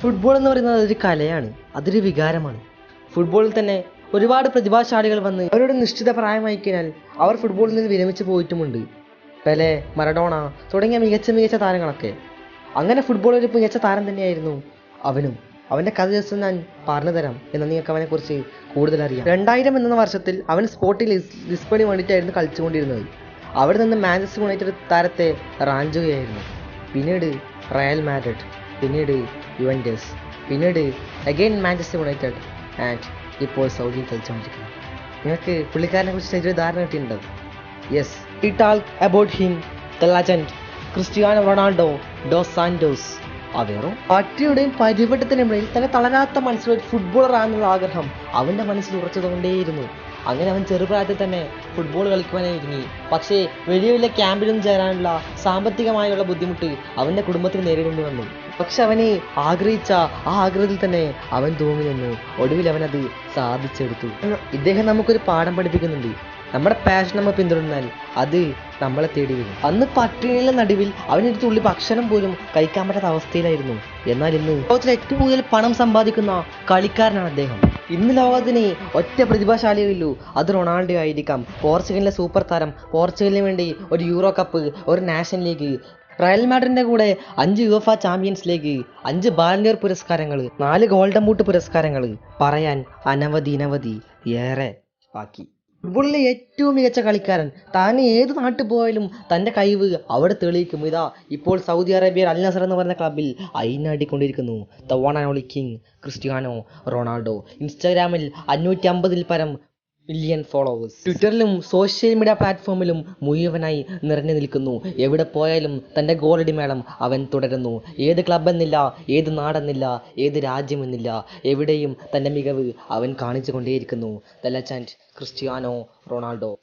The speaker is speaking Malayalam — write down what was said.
ഫുട്ബോൾ എന്ന് പറയുന്നത് ഒരു കലയാണ്. അതൊരു വികാരമാണ്. ഫുട്ബോളിൽ തന്നെ ഒരുപാട് പ്രതിഭാശാലികൾ വന്ന് അവരുടെ നിശ്ചിത പ്രായമായി കഴിഞ്ഞാൽ അവർ ഫുട്ബോളിൽ നിന്ന് വിരമിച്ചു പോയിട്ടുമുണ്ട്. പെലെ മറഡോണ തുടങ്ങിയ മികച്ച മികച്ച താരങ്ങളൊക്കെ. അങ്ങനെ ഫുട്ബോൾ ഒരു മികച്ച താരം തന്നെയായിരുന്നു അവനും. അവന്റെ കഥ ദിവസം ഞാൻ പറഞ്ഞു തരാം എന്ന് നിങ്ങൾക്ക് അവനെക്കുറിച്ച് കൂടുതൽ അറിയാം. രണ്ടായിരം എന്ന വർഷത്തിൽ അവൻ സ്പോർട്ടിൽ ലിസ്ബണി വേണ്ടിയിട്ടായിരുന്നു കളിച്ചുകൊണ്ടിരുന്നത്. അവിടെ നിന്ന് മാഞ്ചസ്റ്റർ യുണൈറ്റഡ് താരത്തെ റാഞ്ചുകയായിരുന്നു. പിന്നീട് റയൽ മാഡ്രിഡ് പിന്നീട് യുവൻഡേഴ്സ് പിന്നീട് അഗെയിൻ മാഞ്ചസ്റ്റർ യുണൈറ്റഡ് ആൻഡ് ഇപ്പോൾ സൗദിയിൽ കളിച്ചുകൊണ്ടിരിക്കുന്നു. നിങ്ങൾക്ക് പുള്ളിക്കാരനെ കുറിച്ച് ചെറിയൊരു ധാരണ കിട്ടിയിട്ടുണ്ടോ? Yes I talk about him the legend Cristiano Ronaldo dos Santos Aveiro പട്ടിയുടെയും പരിവട്ടത്തിനും ഇടയിൽ തന്നെ തളരാത്ത മനസ്സിൽ ഒരു ഫുട്ബോളർ ആണെന്നുള്ള ആഗ്രഹം അവന്റെ മനസ്സിൽ ഉറച്ചതുകൊണ്ടേയിരുന്നു. അങ്ങനെ അവൻ ചെറുപ്രായത്തിൽ തന്നെ ഫുട്ബോൾ കളിക്കുവാനായി ഒരുങ്ങി പക്ഷേ വലിയ വലിയ ക്യാമ്പിലും ചേരാനുള്ള സാമ്പത്തികമായുള്ള ബുദ്ധിമുട്ട് അവന്റെ കുടുംബത്തിന് നേരിടേണ്ടി വന്നു. പക്ഷെ അവനെ ആഗ്രഹിച്ച ആ ആഗ്രഹത്തിൽ തന്നെ അവൻ തൂങ്ങി നിന്നു. ഒടുവിൽ അവൻ അത് സാധിച്ചെടുത്തു. ഇദ്ദേഹം നമുക്കൊരു പാഠം പഠിപ്പിക്കുന്നുണ്ട്. നമ്മുടെ പാഷൻ നമ്മൾ പിന്തുടർന്നാൽ അത് നമ്മളെ തേടി വരും. അന്ന് പട്ടിണിയിലെ നടുവിൽ അവനൊരു തുള്ളി ഭക്ഷണം പോലും കഴിക്കാൻ പറ്റാത്ത അവസ്ഥയിലായിരുന്നു. എന്നാൽ ഇന്ന് ലോകത്തിൽ ഏറ്റവും കൂടുതൽ പണം സമ്പാദിക്കുന്ന കളിക്കാരനാണ് അദ്ദേഹം. ഇന്ന് ലോകത്തിന് ഒറ്റ പ്രതിഭാശാലിയേ ഉള്ളൂ. അത് റൊണാൾഡോ ആയിരിക്കാം. പോർച്ചുഗലിലെ സൂപ്പർ താരം പോർച്ചുഗലിന് വേണ്ടി ഒരു യൂറോ കപ്പ് ഒരു നാഷണൽ ലീഗ് റയൽ മാഡ്രിഡിന്റെ കൂടെ അഞ്ച് യുവഫ ചാമ്പ്യൻസ് ലീഗ് അഞ്ച് ബാലിയർ പുരസ്കാരങ്ങൾ നാല് ഗോൾഡൻ ബൂട്ട് പുരസ്കാരങ്ങൾ പറയാൻ അനവധി അനവധി ഏറെ ബാക്കി. ഫുട്ബോളിലെ ഏറ്റവും മികച്ച കളിക്കാരൻ താൻ ഏത് നാട്ടിൽ പോയാലും തന്റെ കഴിവ് അവിടെ തെളിയിക്കും. ഇതാ ഇപ്പോൾ സൗദി അറേബ്യയിൽ അൽ നസർ എന്ന് പറയുന്ന ക്ലബിൽ അയിനാടിക്കൊണ്ടിരിക്കുന്നു. The one and only king Cristiano Ronaldo. ഇൻസ്റ്റാഗ്രാമിൽ അഞ്ഞൂറ്റി അമ്പതിൽ പരം മില്യൺ ഫോളോവേഴ്സ് ട്വിറ്ററിലും സോഷ്യൽ മീഡിയ പ്ലാറ്റ്ഫോമിലും മുഴുവനായി നിറഞ്ഞു നിൽക്കുന്നു. എവിടെ പോയാലും തന്റെ ഗോളടി മേളം അവൻ തുടരുന്നു. ഏത് ക്ലബ്ബെന്നില്ല ഏത് നാടെന്നില്ല ഏത് രാജ്യമെന്നില്ല എവിടെയും തന്റെ മികവ് അവൻ കാണിച്ചു കൊണ്ടേയിരിക്കുന്നു. The Cristiano Ronaldo.